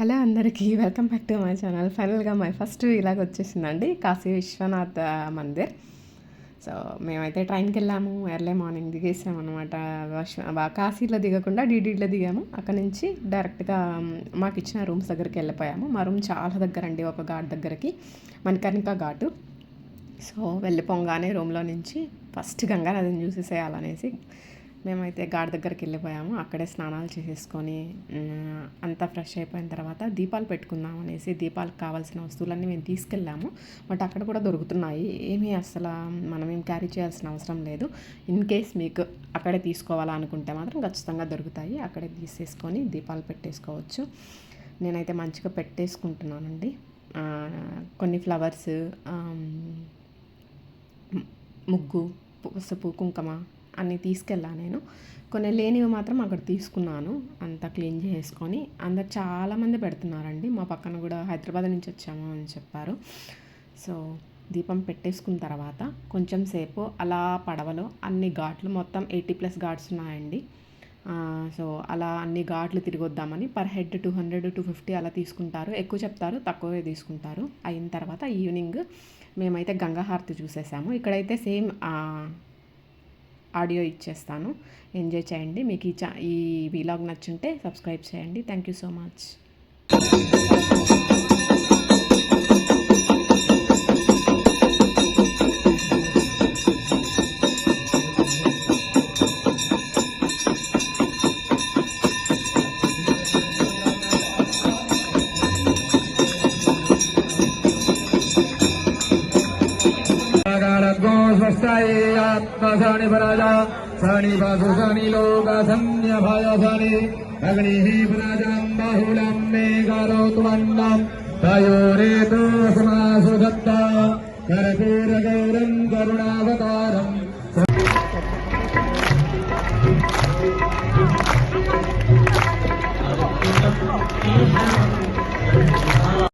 Hello అందరికీ welcome back to my channel. ఫైనల్గా my first ఇలాగ వచ్చేసిందండి కాశీ విశ్వనాథ్ మందిర్. సో మేమైతే ట్రైన్కి వెళ్ళాము ఎర్లీ మార్నింగ్ దిగేసాము అనమాట కాశీలో దిగకుండా డీడీలో దిగాము. అక్కడ నుంచి డైరెక్ట్గా మాకు ఇచ్చిన రూమ్స్ దగ్గరికి వెళ్ళిపోయాము. మా రూమ్ చాలా దగ్గర అండి ఒక ఘాట్ దగ్గరికి మణికర్ణిక ఘాటు. సో వెళ్ళిపోగానే రూమ్లో నుంచి ఫస్ట్ గంగానదిని చూసేసేయాలనేసి మేమైతే గాడి దగ్గరికి వెళ్ళిపోయాము. అక్కడే స్నానాలు చేసేసుకొని అంతా ఫ్రెష్ అయిపోయిన తర్వాత దీపాలు పెట్టుకుందాం అనేసి దీపాలకు కావాల్సిన వస్తువులన్నీ మేము తీసుకెళ్ళాము. బట్ అక్కడ కూడా దొరుకుతున్నాయి. ఏమీ అసలు మనం ఏం క్యారీ చేయాల్సిన అవసరం లేదు. ఇన్ కేస్ మీకు అక్కడే తీసుకోవాలనుకుంటే మాత్రం ఖచ్చితంగా దొరుకుతాయి. అక్కడే తీసేసుకొని దీపాలు పెట్టేసుకోవచ్చు. నేనైతే మంచిగా పెట్టేసుకుంటున్నానండి. కొన్ని ఫ్లవర్స్ ముగ్గు పసుపు కుంకుమ అన్నీ తీసుకెళ్ళా నేను. కొన్ని లేనివి మాత్రం అక్కడ తీసుకున్నాను అంతా క్లీన్ చేసుకొని. అందరు చాలామంది పెడుతున్నారండి. మా పక్కన కూడా హైదరాబాద్ నుంచి వచ్చాము అని చెప్పారు. సో దీపం పెట్టేసుకున్న తర్వాత కొంచెం సేపు అలా పడవలో అన్ని ఘాట్లు మొత్తం ఎయిటీ ప్లస్ ఘాట్స్ ఉన్నాయండి. సో అలా అన్ని ఘాట్లు తిరిగొద్దామని per head two hundred to fifty అలా తీసుకుంటారు. ఎక్కువ చెప్తారు తక్కువే తీసుకుంటారు. అయిన తర్వాత ఈవినింగ్ మేమైతే గంగా హారతి చూసేసాము. ఇక్కడైతే సేమ్ ఆడియో ఇచ్చేస్తాను. ఎంజాయ్ చేయండి. మీకు ఈ చా ఈ వీలాగ్ నచ్చుంటే సబ్స్క్రైబ్ చేయండి. Thank you so much. गोसस्तैयात्मषणि व्रजा सनि वसु शनि लोकसम्यभय शनि अग्निः व्रजाम् बहुलम् मे करोतु करोत्वन्नम् तयोरेतोऽस्मासु दत्ता करपेरगौरम् करुणावतारम्।